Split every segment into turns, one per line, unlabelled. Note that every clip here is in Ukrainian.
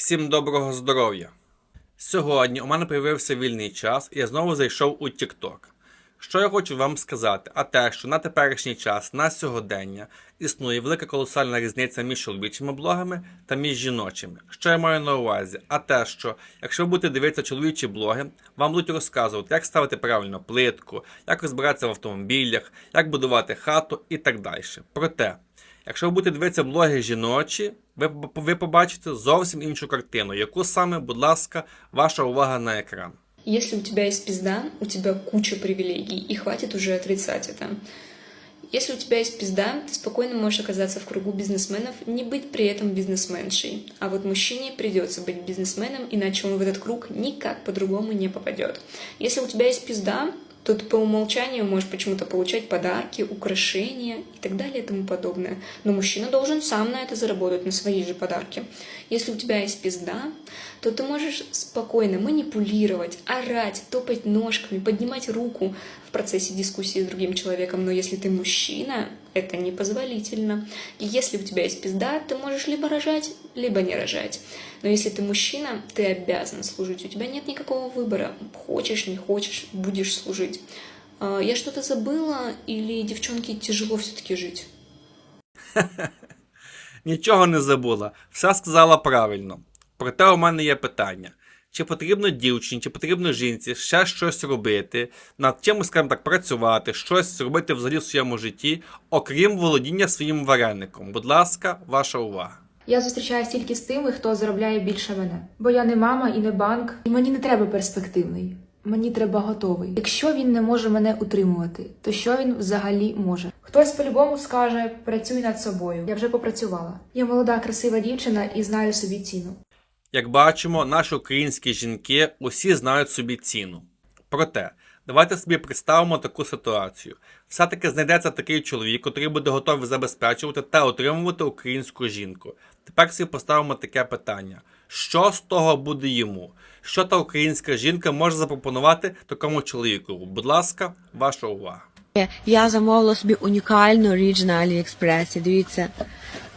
Всім доброго здоров'я! Сьогодні у мене появився вільний час, і я знову зайшов у TikTok. Що я хочу вам сказати, а те, що на теперішній час, на сьогодення, існує велика колосальна різниця між чоловічими блогами та між жіночими. Що я маю на увазі? А те, що якщо ви будете дивитися чоловічі блоги, вам будуть розказувати, як ставити правильно плитку, як розбиратися в автомобілях, як будувати хату і так далі. Проте, Якщо ви будете дивитися блоги жіночі, ви, ви побачите зовсім іншу картину, яку саме, будь ласка, ваша увага на екран.
Если у тебя есть пизда, у тебя куча привилегий, и хватит уже отрицать это. Если у тебя есть пизда, ты спокойно можешь оказаться в кругу бизнесменов, не быть при этом бизнесменшей. А вот мужчине придется быть бизнесменом, иначе он в этот круг никак по-другому не попадет. Если у тебя есть пизда, то ты по умолчанию можешь почему-то получать подарки, украшения и так далее и тому подобное. Но мужчина должен сам на это заработать, на свои же подарки. Если у тебя есть пизда, то ты можешь спокойно манипулировать, орать, топать ножками, поднимать руку в процессе дискуссии с другим человеком. Но если ты мужчина, это непозволительно. И если у тебя есть пизда, ты можешь либо рожать, либо не рожать. Но если ты мужчина, ты обязан служить. У тебя нет никакого выбора. Хочешь, не хочешь, будешь служить. А, Я что-то забыла или девчонке тяжело все-таки жить?
Нічого не забула, все сказала правильно. Проте у мене є питання: чи потрібно дівчині, чи потрібно жінці ще щось робити, над чимось, скажімо так, працювати, щось робити взагалі в своєму житті, окрім володіння своїм вареником? Будь ласка, ваша увага.
Я зустрічаюсь тільки з тими, хто заробляє більше мене. Бо я не мама і не банк, і мені не треба перспективний. Мені треба готовий. Якщо він не може мене утримувати, то що він взагалі може? Хтось по-любому скаже: працюй над собою. Я вже попрацювала. Я молода, красива дівчина і знаю собі ціну.
Як бачимо, наші українські жінки усі знають собі ціну. Проте, давайте собі представимо таку ситуацію. Все-таки знайдеться такий чоловік, який буде готовий забезпечувати та отримувати українську жінку. Тепер собі поставимо таке питання: що з того буде йому? Що та українська жінка може запропонувати такому чоловіку? Будь ласка, ваша увага.
Я замовила собі унікальну річ на Аліекспресі. Дивіться,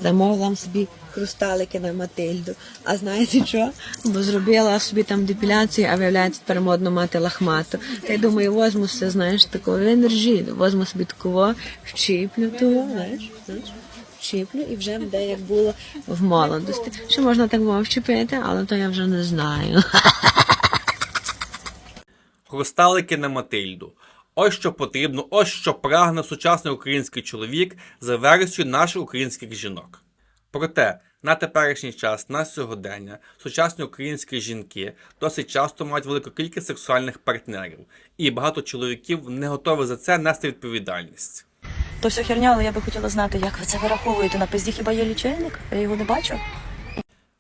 замовила собі хрусталики на Матильду. А знаєте що? Бо зробила собі там депіляцію, а виявляється, тепер модно мати лахмату. Та й думаю, возьму все, знаєш, такого енержі, возьму собі такого, вчіплю того, знаєш, знаєш. Вчіплю і вже буде як було в молодості. Ще можна так мов вчепити, але то я вже не знаю.
Хрусталики на Матильду. Ось що потрібно, ось що прагне сучасний український чоловік за версією наших українських жінок. Проте, на теперішній час, на сьогодення, сучасні українські жінки досить часто мають велику кількість сексуальних партнерів, і багато чоловіків не готові за це нести відповідальність.
То все херня, але я би хотіла знати, як ви це вираховуєте. На пизді хіба є лічильник? Я його не бачу.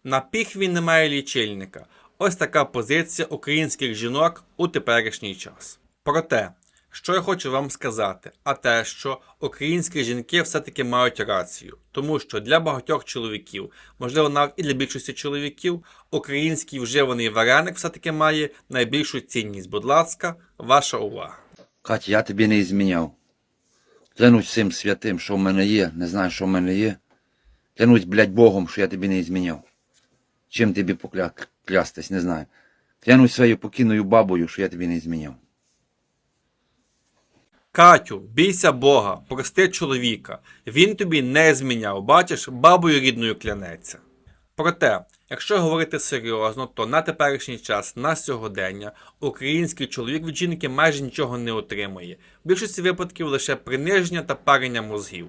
На піхві немає лічильника. Ось така позиція українських жінок у теперішній час. Проте, що я хочу вам сказати, а те, що українські жінки все-таки мають рацію, тому що для багатьох чоловіків, можливо, навіть і для більшості чоловіків, український вживаний вареник все-таки має найбільшу цінність. Будь ласка, ваша увага.
Катя, я тобі не зміняв. Клянусь всім святим, що в мене є, не знаю, що в мене є. Клянусь, блядь, Богом, що я тобі не зміняв. Чим тобі покля... клястись, не знаю. Клянусь своєю покійною бабою, що я тобі не зміняв.
Катю, бійся Бога, прости чоловіка. Він тобі не зміняв, бачиш, бабою рідною клянеться. Проте, якщо говорити серйозно, то на теперішній час, на сьогодення, український чоловік від жінки майже нічого не отримує. В більшості випадків лише приниження та парення мозгів.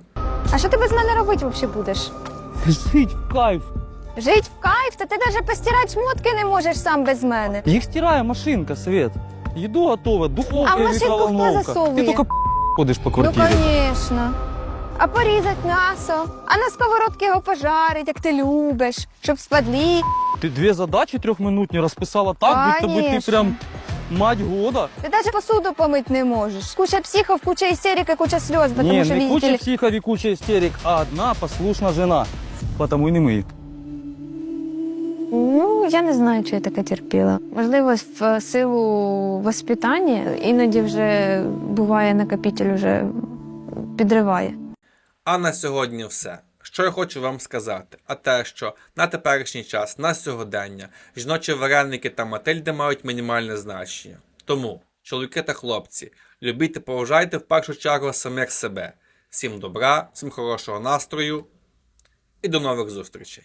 А що ти без мене робити взагалі будеш?
Жить в кайф.
Жить в кайф, та ти навіть постирати шмотки не можеш сам без мене.
Их стирая машинка, Свет. Еду готова, духовка
А в
и
машинку хто
микроволновка.
засовує?
Ты только ходишь по
Ну,
квартире.
звісно. А порізати м'ясо, а на сковородці його пожарить, як ти любиш, щоб спадлі.
Ты две задачи трехминутные расписала так, будто бы ты
Конечно.
прям мать года.
Ти навіть посуду помити не можеш. Куча психов, куча істерики, куча сльоз, тому
не,
що
не
видите
куча
ли.
психов и куча истерик, а одна послушна жена. Потому и не мы.
Ну, я не знаю, чи я таке терпіла. Можливо, в силу воспитання іноді вже буває накопитель уже підриває.
А на сьогодні все. Що я хочу вам сказати? А те, що на теперішній час, на сьогодення, жіночі вареники та Матильди мають мінімальне значення. Тому, чоловіки та хлопці, любіть та поважайте в першу чергу самих себе. Всім добра, всім хорошого настрою і до нових зустрічей!